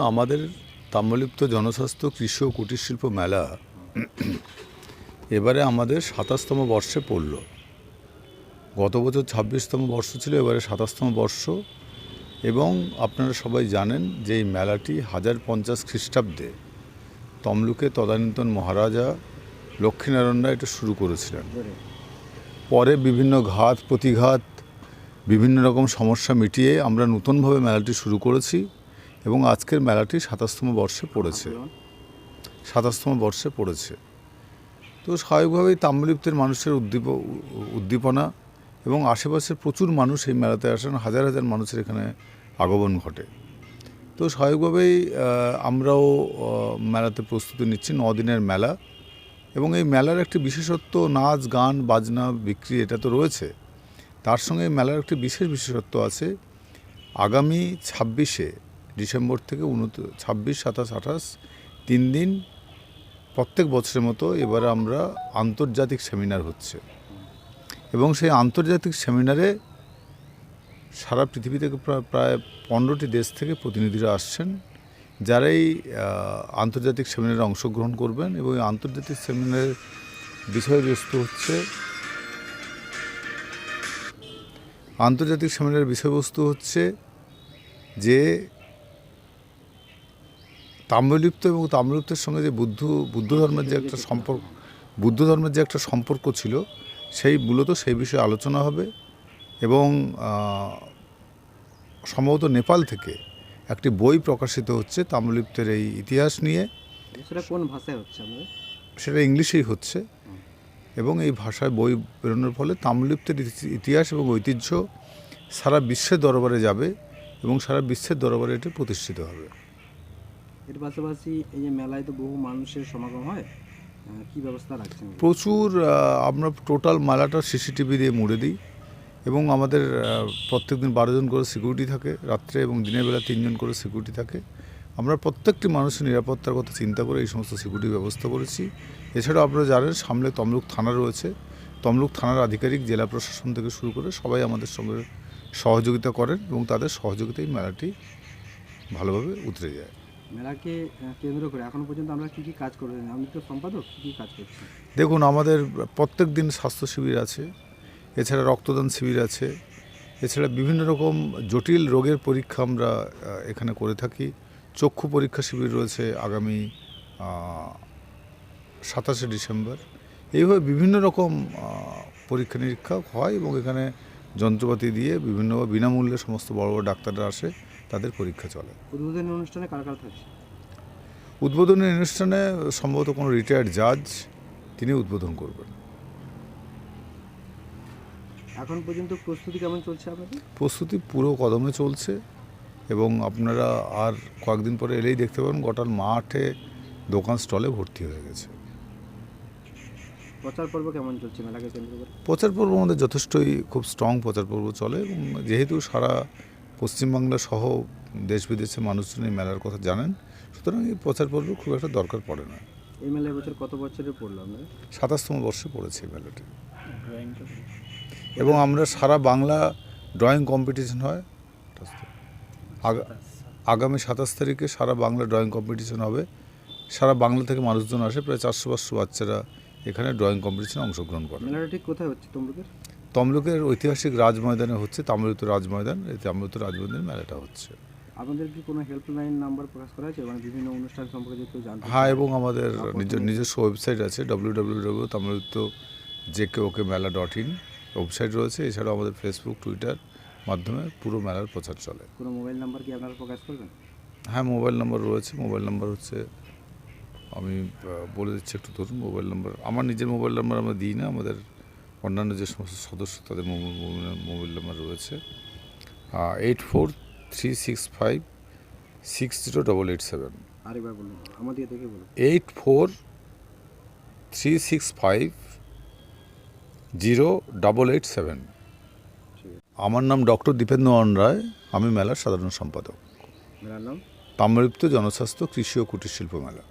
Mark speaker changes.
Speaker 1: আমাদের তাম্রলিপ্ত জনস্বাস্থ্য কৃষি ও কুটির শিল্প মেলা এবারে আমাদের সাতাশতম বর্ষে পড়ল। গত বছর ছাব্বিশতম বর্ষ ছিল, এবারে সাতাশতম বর্ষ। এবং আপনারা সবাই জানেন যে এই মেলাটি হাজার পঞ্চাশ খ্রিস্টাব্দে তমলুকে তদানীন্তন মহারাজা লক্ষ্মীনারায়ণ রায় এটা শুরু করেছিলেন। পরে বিভিন্ন ঘাত, প্রতিঘাত, বিভিন্ন রকম সমস্যা মিটিয়ে আমরা নতুনভাবে মেলাটি শুরু করেছি। এবং আজকের মেলাটি সাতাশতম বর্ষে পড়েছে। সাতাশতম বর্ষে পড়েছে। তো স্বাভাবিকভাবেই তাম্রলিপ্তের মানুষের উদ্দীপ, উদ্দীপনা এবং আশেপাশের প্রচুর মানুষ এই মেলাতে আসেন। হাজার হাজার মানুষের এখানে আগমন ঘটে। তো স্বাভাবিকভাবেই আমরাও মেলাতে প্রস্তুতি নিচ্ছি। নদিনের মেলা এবং এই মেলার একটি বিশেষত্ব নাচ, গান, বাজনা, বিক্রি এটা তো রয়েছে। তার সঙ্গে মেলার একটি বিশেষ বিশেষত্ব আছে। আগামী ছাব্বিশে ডিসেম্বর থেকে উনত ছাব্বিশ, সাতাশ, আঠাশ, তিন দিন প্রত্যেক বছরের মতো এবারে আমরা আন্তর্জাতিক সেমিনার হচ্ছে। এবং সেই আন্তর্জাতিক সেমিনারে সারা পৃথিবী থেকে প্রায় প্রায় পনেরোটি দেশ থেকে প্রতিনিধিরা আসছেন যারা এই আন্তর্জাতিক সেমিনারে অংশগ্রহণ করবেন এবং আন্তর্জাতিক সেমিনারের বিষয়বস্তু হচ্ছে, আন্তর্জাতিক সেমিনারের বিষয়বস্তু হচ্ছে যে তাম্রলিপ্ত এবং তাম্রলিপ্তের সঙ্গে যে বুদ্ধ বুদ্ধ ধর্মের যে একটা সম্পর্ক বুদ্ধ ধর্মের যে একটা সম্পর্ক ছিল সেই মূলত সেই বিষয়ে আলোচনা হবে এবং সম্ভবত নেপাল থেকে একটি বই প্রকাশিত হচ্ছে তাম্রলিপ্তের এই ইতিহাস নিয়ে।
Speaker 2: সেটা কোন ভাষায় হচ্ছে
Speaker 1: সেটা ইংলিশেই হচ্ছে এবং এই ভাষায় বই বেরোনোর ফলে তাম্রলিপ্তের ইতিহাস এবং ঐতিহ্য সারা বিশ্বের দরবারে যাবে এবং সারা বিশ্বের দরবারে এটি প্রতিষ্ঠিত হবে।
Speaker 2: এর পাশাপাশি এই যে মেলায় তো বহু মানুষের সমাগম হয় কি ব্যবস্থা রাখছেন?
Speaker 1: প্রচুর আমরা টোটাল মালাটা সিসিটিভি দিয়ে মুড়ে দিই এবং আমাদের প্রত্যেক দিন বারো জন করে সিকিউরিটি থাকে রাত্রে এবং দিনের বেলা তিনজন করে সিকিউরিটি থাকে। আমরা প্রত্যেকটি মানুষের নিরাপত্তার কথা চিন্তা করে এই সমস্ত সিকিউরিটি ব্যবস্থা করেছি। এছাড়াও আপনারা জানেন, সামনে তমলুক থানা রয়েছে। তমলুক থানার আধিকারিক জেলা প্রশাসন থেকে শুরু করে সবাই আমাদের সঙ্গে সহযোগিতা করেন এবং তাদের সহযোগিতায় মেলাটি ভালোভাবে উতরে যায়।
Speaker 2: মেলাকে কেন্দ্র করে। এখনও পর্যন্ত আমরা কি কি কাজ করবেন আমি তো সম্পাদক, কি কি কাজ করছেন
Speaker 1: দেখুন, আমাদের প্রত্যেক দিন স্বাস্থ্য শিবির আছে, এছাড়া রক্তদান শিবির আছে, এছাড়া বিভিন্ন রকম জটিল রোগের পরীক্ষা আমরা এখানে করে থাকি। চক্ষু পরীক্ষা শিবির রয়েছে আগামী সাতাশে ডিসেম্বর। এইভাবে বিভিন্ন রকম পরীক্ষা নিরীক্ষা হয় এবং এখানে যন্ত্রপাতি দিয়ে বিভিন্ন বিনামূল্যে সমস্ত বড় বড় ডাক্তাররা আসে। তাদের পরীক্ষা চলে।
Speaker 2: উদ্বোধনী অনুষ্ঠানে কার কার থাকছে?
Speaker 1: উদ্বোধনী অনুষ্ঠানে সম্ভবত কোনো রিটায়ার্ড জাজ তিনি উদ্বোধন করবেন।
Speaker 2: এখন পর্যন্ত প্রস্তুতি কেমন চলছে আপনাদের?
Speaker 1: প্রস্তুতি পুরো কদমে চলছে এবং আপনারা আর কয়েকদিন পরে এলেই দেখতে পাবেন গোটার মাঠে দোকান স্টলে ভর্তি হয়ে গেছে।
Speaker 2: প্রচার পর্ব কেমন চলছে মেলাকে কেন্দ্র করে?
Speaker 1: প্রচার পর্ব আমাদের যথেষ্টই খুব স্ট্রং প্রচার পর্ব চলে এবং যেহেতু সারা পশ্চিমবাংলা সহ দেশ বিদেশে মানুষজন এই মেলার কথা জানেন। সুতরাং এই প্রচার পর্ব খুব একটা দরকার পড়ে না।
Speaker 2: এই মেলায় বছর কত বছরে পড়ল আপনাদের
Speaker 1: সাতাশতম বর্ষে পড়েছে এই মেলাটি। এবং আমরা সারা বাংলা ড্রয়িং কম্পিটিশন হয়। আগা- আগামী সাতাশ তারিখে সারা বাংলা ড্রয়িং কম্পিটিশন হবে। সারা বাংলা থেকে মানুষজন আসে। প্রায় চারশো পাঁচশো বাচ্চারা এখানে ড্রয়িং কম্পিটিশনে অংশগ্রহণ করে।
Speaker 2: মেলাটা ঠিক কোথায় হচ্ছে তমলুকের?
Speaker 1: তমলুকের ঐতিহাসিক রাজ ময়দানে হচ্ছে তাম্রলিপ্ত রাজ ময়দান এই তাম্রলিপ্ত রাজ ময়দানে মেলাটা হচ্ছে।
Speaker 2: আপনাদের কি কোনো হেল্পলাইন নাম্বার প্রকাশ করা হয়েছে মানে বিভিন্ন অনুষ্ঠান সম্পর্কে যদি জানতে
Speaker 1: হ্যাঁ এবং আমাদের নিজস্ব ওয়েবসাইট আছে W W W Tamralipta J K ওকে মেলা ডট ইন ওয়েবসাইট রয়েছে। এছাড়াও আমাদের ফেসবুক টুইটার মাধ্যমে পুরো মেলার প্রচার চলে।
Speaker 2: কোনো মোবাইল নাম্বার কি আপনারা প্রকাশ করবেন?
Speaker 1: হ্যাঁ মোবাইল নাম্বার রয়েছে। মোবাইল নাম্বার হচ্ছে আমি বলে দিচ্ছি একটু ধরুন মোবাইল নাম্বার আমার নিজের মোবাইল নাম্বার আমরা দিই না আমাদের অন্যান্য যে সমস্ত সদস্য তাদের মোবাইল মোবাইল নাম্বার রয়েছে eight four three six five six zero double eight seven
Speaker 2: আরেকবার বলুন আমাদের দেখে বলুন।
Speaker 1: Eight four three six five zero double eight seven আমার নাম ডক্টর দীপেন্দ্রন রায় আমি মেলার সাধারণ সম্পাদক।
Speaker 2: মেলার নাম?
Speaker 1: তাম্রলিপ্ত জনস্বাস্থ্য কৃষি ও কুটির শিল্প মেলা।